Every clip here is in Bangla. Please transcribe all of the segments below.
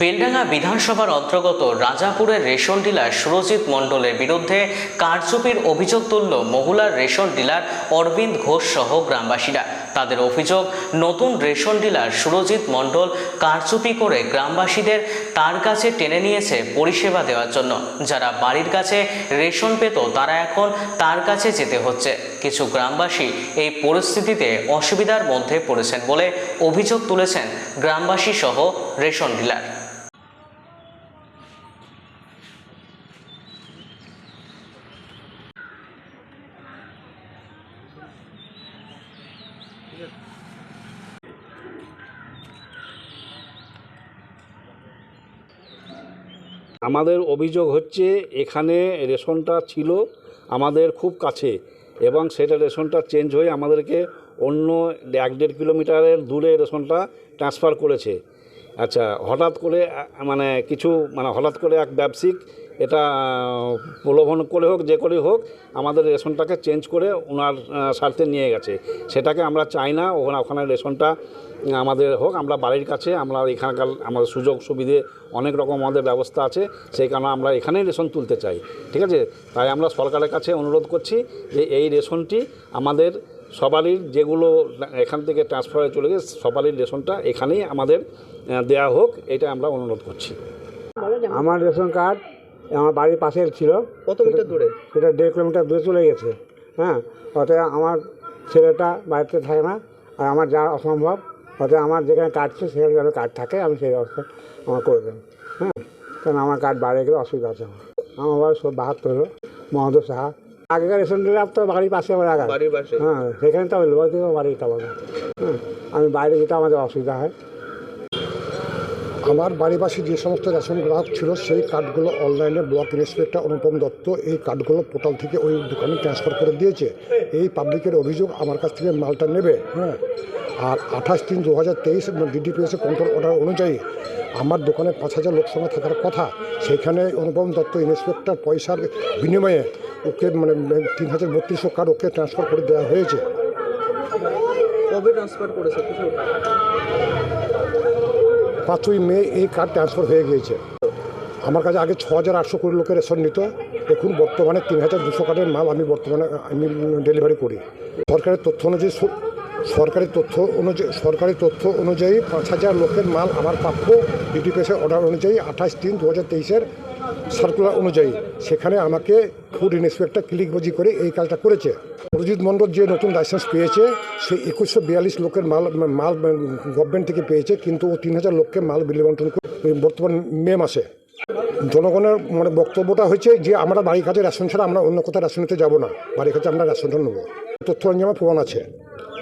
বেলডাঙ্গা বিধানসভার অন্তর্গত রাজাপুরের রেশন ডিলার সুরজিৎ মণ্ডলের বিরুদ্ধে কারচুপির অভিযোগ তুলল মহুলার রেশন ডিলার অরবিন্দ ঘোষ সহ গ্রামবাসীরা। তাদের অভিযোগ, নতুন রেশন ডিলার সুরজিৎ মণ্ডল কারচুপি করে গ্রামবাসীদের তার কাছে টেনে নিয়েছে পরিষেবা দেওয়ার জন্য। যারা বাড়ির কাছে রেশন পেত, তারা এখন তার কাছে যেতে হচ্ছে। কিছু গ্রামবাসী এই পরিস্থিতিতে অসুবিধার মধ্যে পড়েছেন বলে অভিযোগ তুলেছেন গ্রামবাসী সহ রেশন ডিলার। আমাদের অভিযোগ হচ্ছে, এখানে রেশনটা ছিল আমাদের খুব কাছে এবং সেটা রেশনটা চেঞ্জ হয়ে আমাদেরকে অন্য এক দেড় কিলোমিটারের দূরে রেশনটা ট্রান্সফার করেছে। আচ্ছা হঠাৎ করে মানে কিছু মানে হঠাৎ করে এক ব্যবসায়িক এটা প্রলোভন করে হোক, যে করে হোক, আমাদের রেশনটাকে চেঞ্জ করে ওনার স্বার্থে নিয়ে গেছে। সেটাকে আমরা চাই না, ওখানে ওখানে রেশনটা আমাদের হোক, আমরা বাড়ির কাছে, আমরা এখানকার, আমাদের সুযোগ সুবিধে অনেক রকম আমাদের ব্যবস্থা আছে, সেই কারণে আমরা এখানেই রেশন তুলতে চাই, ঠিক আছে? তাই আমরা সরকারের কাছে অনুরোধ করছি যে এই রেশনটি আমাদের সবারই, যেগুলো এখান থেকে ট্রান্সফার হয়ে চলে গেছে, সবারই রেশনটা এখানেই আমাদের দেয়া হোক, এটা আমরা অনুরোধ করছি। আমার রেশন কার্ড আমার বাড়ির পাশে ছিল। কত মিটার দূরে? সেটা দেড় কিলোমিটার দূরে চলে গেছে। হ্যাঁ অতএব আমার ছেলেটা বাড়িতে থাকে না আর আমার যা অসম্ভব অতএব আমার যেখানে ছিল সেখানে যেন কার্ড থাকে আমি সেই ব্যবস্থা আমার করে দেন হ্যাঁ কারণ আমার কার্ড বাইরে গেলে অসুবিধা আছে আমার। আমার বয়স সব বাহাত্তর হলো মহাদেব সাহা। আগেকার রেশন ডিলার তো বাড়ির পাশে আমার আগা হ্যাঁ সেখানে তো আমি লোক থেকে বাড়িটা পাবো হ্যাঁ আমি বাইরে যেতে আমাদের অসুবিধা হয়। আমার পাশে যে সমস্ত রেশন গ্রাহক ছিল, সেই কার্ডগুলো অনলাইনে ব্লক ইন্সপেক্টর অনুপম দত্ত এই কার্ডগুলো পোর্টাল থেকে ওই দোকানে ট্রান্সফার করে দিয়েছে। এই পাবলিকের অভিযোগ আমার কাছ থেকে মালটা নেবে। হ্যাঁ। আর আঠাশ তিন দু হাজার তেইশ ডিডিপিএসের কন্ট্রোল অর্ডার অনুযায়ী আমার দোকানে পাঁচ হাজার লোক সংখ্যা থাকার কথা, সেখানে অনুপম দত্ত ইন্সপেক্টর পয়সার বিনিময়ে ওকে মানে তিন হাজার বত্রিশশো কার্ড ওকে ট্রান্সফার করে দেওয়া হয়েছে। কবে ট্রান্সফার করেছে? পাঁচই মে এই কার্ড ট্রান্সফার হয়ে গিয়েছে। আমার কাছে আগে ছ হাজার আটশো কোটি লোকের রেশন নিত। এখন বর্তমানে তিন হাজার দুশো কার্ডের মাল আমি বর্তমানে, আমি ডেলিভারি করি। সরকারের তথ্য অনুযায়ী সরকারি তথ্য অনুযায়ী, সরকারি তথ্য অনুযায়ী পাঁচ হাজার লোকের মাল আমার প্রাপ্য। ডিটিপিএসের অর্ডার অনুযায়ী আঠাশ তিন দু হাজার তেইশের সার্কুলার অনুযায়ী। সেখানে আমাকে ফুড ইন্সপেক্টর ক্লিকবাজি করে এই কাজটা করেছে। অরিজিৎ মণ্ডল যে নতুন লাইসেন্স পেয়েছে, সে একুশশো বিয়াল্লিশ লোকের মাল মাল গভর্নমেন্ট থেকে পেয়েছে, কিন্তু ও তিন হাজার লোককে মাল বিলি বন্টন বর্তমান মে মাসে। জনগণের মানে বক্তব্যটা হয়েছে যে, আমরা বাড়ির কাছে রেশন ছাড়া আমরা অন্য কোথাও রেশন নিতে যাব না। বাড়ির কাছে আমরা রেশনটা নেব। তথ্য আমার প্রমাণ আছে।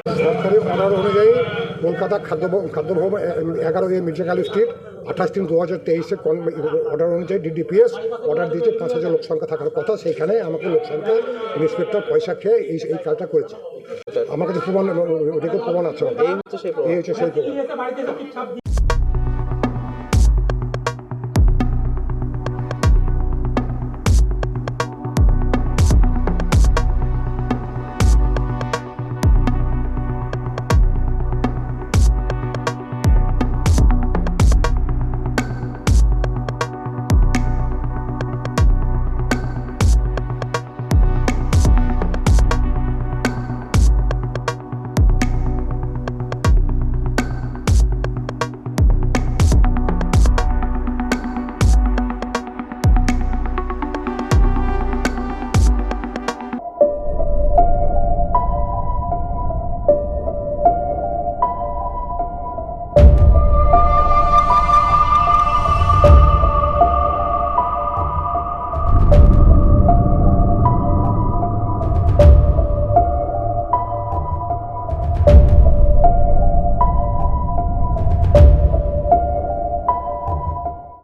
সরকারি অর্ডার অনুযায়ী কলকাতা খাদ্য খাদ্য ভবন এগারো এ মির্জাকালী স্ট্রিট আঠাশ তিন দু হাজার তেইশে অর্ডার অনুযায়ী ডিডিপিএস অর্ডার দিয়েছে পাঁচ হাজার লোক সংখ্যা থাকার কথা সেইখানে আমাকে লোক সংখ্যা ইন্সপেক্টর পয়সা খেয়ে এই এই কাজটা করেছে। আমার কাছে প্রমাণ প্রমাণ আছে। সেই এই হচ্ছে সেই প্রমাণ।